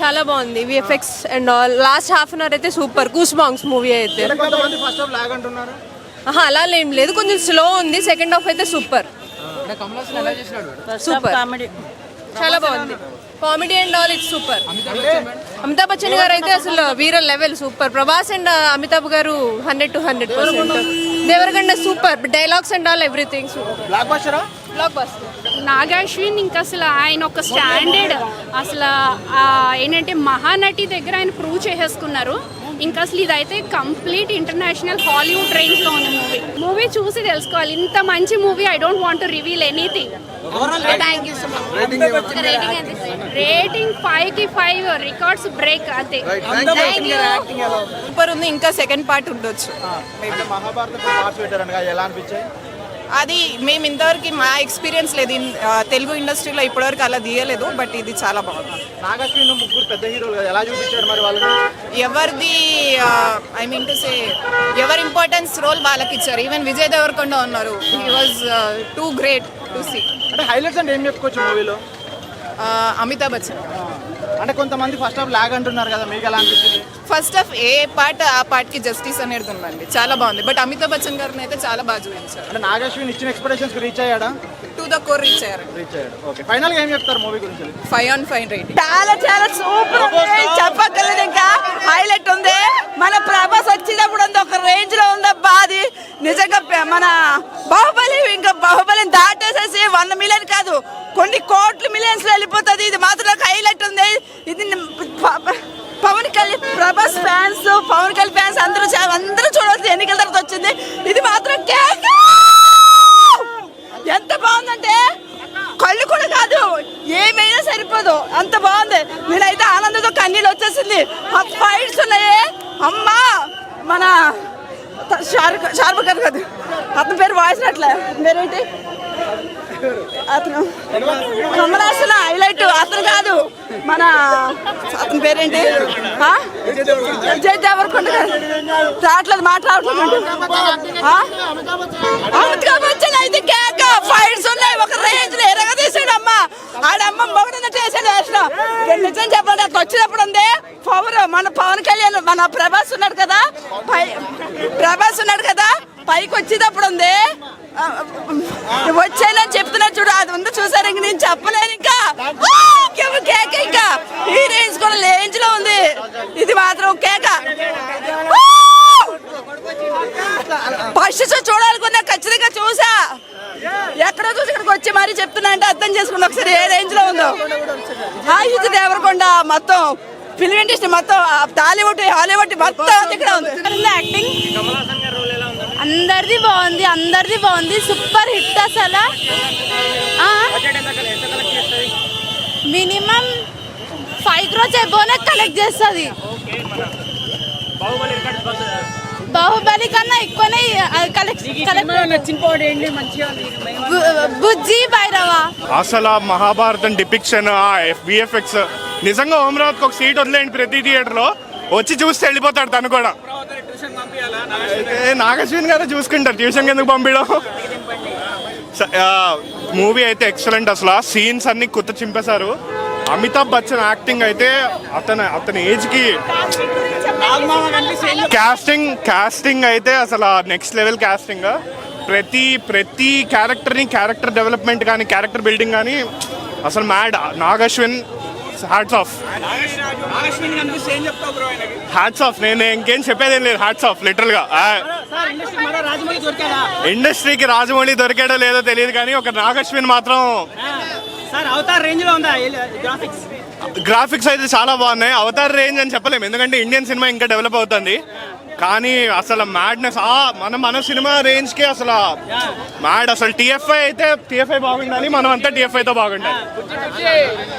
చాలా బాగుంది VFX and all last half an hour అయితే సూపర్ కూస్ బాంగ్స్ మూవీ అయితే అలా ఏం లేదు కొంచెం స్లో ఉంది. సెకండ్ హాఫ్ అయితే సూపర్ సూపర్ కామెడీ చాలా బాగుంది. Comedy and all it's super Amitabh Bachchan garu? అయితే అసలు వీర level super Prabhas and Amitabh garu hundred to hundred percent Deverakonda super dialogues and all everything super. Black బస్టరా block buster Nag Ashwin ఇంకా అసలు ఆయన ఒక స్టాండర్డ్. అసలు ఆ ఏంటంటే మహానటి దగ్గర ఆయన ప్రూవ్ చేసేసుకున్నారు. ఇంకా అసలు ఇదైతే కంప్లీట్ ఇంటర్నేషనల్ హాలీవుడ్ రేంజ్లో ఉంది మూవీ. మూవీ చూసి తెలుసుకోవాలి. ఇంత మంచి movie I don't want to reveal anything. Thank you so much rating ఫైవ్కి ఫైవ్ రికార్డ్స్ బ్రేక్ అంతే. సూపర్ ఉంది? ఇంకా సెకండ్ పార్ట్ ఉండొచ్చు. మహాభారతం ఎలా అనిపించాయి? అది మేము ఇంతవరకు మా ఎక్స్పీరియన్స్ లేదు. తెలుగు ఇండస్ట్రీలో ఇప్పటివరకు అలా తీయలేదు బట్ ఇది చాలా బాగుంది. నాగశ్విన్ ముగ్గురు పెద్ద హీరోలు ఎలా చూపించాడు మరి వాళ్ళని? ఎవరిది ఐ మీన్ టు సే ఎవరి ఇంపార్టెన్స్ రోల్ వాళ్ళకి ఇచ్చారు? ఈవెన్ విజయ్ దేవరకొండ ఉన్నారు. He was too great to see అంటే హైలైట్స్ అంటే ఏం చెప్పుకోవచ్చు మూవీలో అమితాబ్ బచ్చన్. అంటే కొంతమంది ఫస్ట్ హాఫ్ లాగ్ అంటున్నారు కదా మీకు ఎలా అనిపించింది ఫస్ట్ ఆఫ్ ఏ పార్ట్ ఆ పార్ట్కి జస్టిస్ అనేది ఉందండి. చాలా బాగుంది. బట్ అమితాబ్ బచ్చన్ గారిని అయితే చాలా బాగా చూపించారు. అంటే నాగశ్విన్ ఇచ్చిన expectations reach అయ్యాడా? To the core reach అయ్యారు. రీచ్ అయ్యాడు. ఓకే ఫైనల్గా ఏం చెప్తారు మూవీ గురించి? ఫైవ్ ఆన్ ఫైవ్ రేటింగ్ చాలా చాలా సూపర్ చెప్పక్కర్లేదు ఏమైనా సరిపోదు. అంత బాగుంది. నేనైతే ఆనందంతో కన్నీళ్ళు వచ్చేసింది. ఆ ఫైట్స్ ఉన్నాయి. అమ్మా! మన త- షారుఖ్ షారుఖ్ ఖాన్ కాదు. అతని పేరు వాయిస్ అట్లా పేరేంటి? అతను. కమలాసన హైలైట్ అతను కాదు. మన అతని పేరేంటి? ఆ? దేవరకొండ రావట్లేదు మాట్లాడట్లేదు ఆ? అమితాబ్ బచ్చన్. అయితే కేక. ఫైట్స్ ఉన్నాయి. ఒక రేంజ్లో ఎరగ తీసాడు అమ్మ ఆడమ్మ మొగడున్నట్టు వేసాడు వేసిన నిజం చెప్పండి అక్కడ వచ్చినప్పుడు ఉంది. పవర్ మన పవన్ కళ్యాణ్ మన ప్రభాస్ ఉన్నాడు కదా. పై ప్రభాస్ ఉన్నాడు కదా. పైకి వచ్చేటప్పుడు ఉంది. ఆ, వచ్చేయాలని చెప్తున్నా చూడు అది ఉంది చూసారు? ఇంక నేను చెప్పలేను ఇంకా. కేక ఇంకా. ఈ రేంజ్ కూడా రేంజ్లో ఉంది. ఇది మాత్రం కేక. ఫస్ట్ చూడాలనుకున్నా ఖచ్చితంగా చూసా ఎక్కడో చూసి ఇక్కడికి వచ్చి మరీ చెప్తున్నా అంటే అర్థం చేసుకున్నా ఒకసారి ఏ రేంజ్లో ఉందో. ఆ ఇది దేవరకొండ మొత్తం ఫిల్మ్ ఇండస్ట్రీ మొత్తం టాలీవుడ్ హాలీవుడ్ మొత్తం ఇక్కడ ఉంది. యాక్టింగ్ అందరిది బాగుంది అందరిది బాగుంది. సూపర్ హిట్ అసలు. మినిమం ఫైవ్ క్రోస్ ఎబోనే కలెక్ట్ చేస్తుంది. బాహుబలి కన్నా ఎక్కువనే కలెక్ట్ బుజ్జి భైరవ. అసలు ఆ మహాభారతం డిపిక్షన్ ఆ విఎఫ్ఎక్స్ నిజంగా ఓమరావత్కి ఒక సీట్ వదిలేండి ప్రతి థియేటర్లో. వచ్చి చూస్తే వెళ్ళిపోతాడు తను కూడా. నాగశ్విన్ గారు? చూసుకుంటారు. ట్యూషన్ ఎందుకు పంపించడం మూవీ అయితే ఎక్సలెంట్ అసలు. సీన్స్ అన్ని కొత్త చింపేశారు. అమితాబ్ బచ్చన్ యాక్టింగ్ అయితే అతను అతని ఏజ్కి కాస్టింగ్ కాస్టింగ్ అయితే అసలు నెక్స్ట్ లెవెల్ కాస్టింగ్ ప్రతి ప్రతి క్యారెక్టర్ని క్యారెక్టర్ డెవలప్మెంట్ కానీ క్యారెక్టర్ బిల్డింగ్ కానీ అసలు mad Nag Ashwin hats off hats off నేను ఇంకేం చెప్పేది లేదు. హ్యాట్స్ ఆఫ్ లిటరల్గా. ఇండస్ట్రీకి రాజమౌళి దొరికాడో లేదో తెలియదు కానీ ఒక నాగశ్విన్ మాత్రం సార్ అవతార్ రేంజ్లో ఉందా గ్రాఫిక్స్ గ్రాఫిక్స్ అయితే చాలా బాగున్నాయి. అవతార్ రేంజ్ అని చెప్పలేము ఎందుకంటే ఇండియన్ సినిమా ఇంకా డెవలప్ అవుతుంది. కానీ అసలు మ్యాడ్నెస్ ఆ మన మన సినిమా రేంజ్కి అసలు మ్యాడ్ అసలు టీఎఫ్ఐ అయితే టీఎఫ్ఐ బాగుండాలి. మనం అంతా టీఎఫ్ఐతో బాగుండాలి.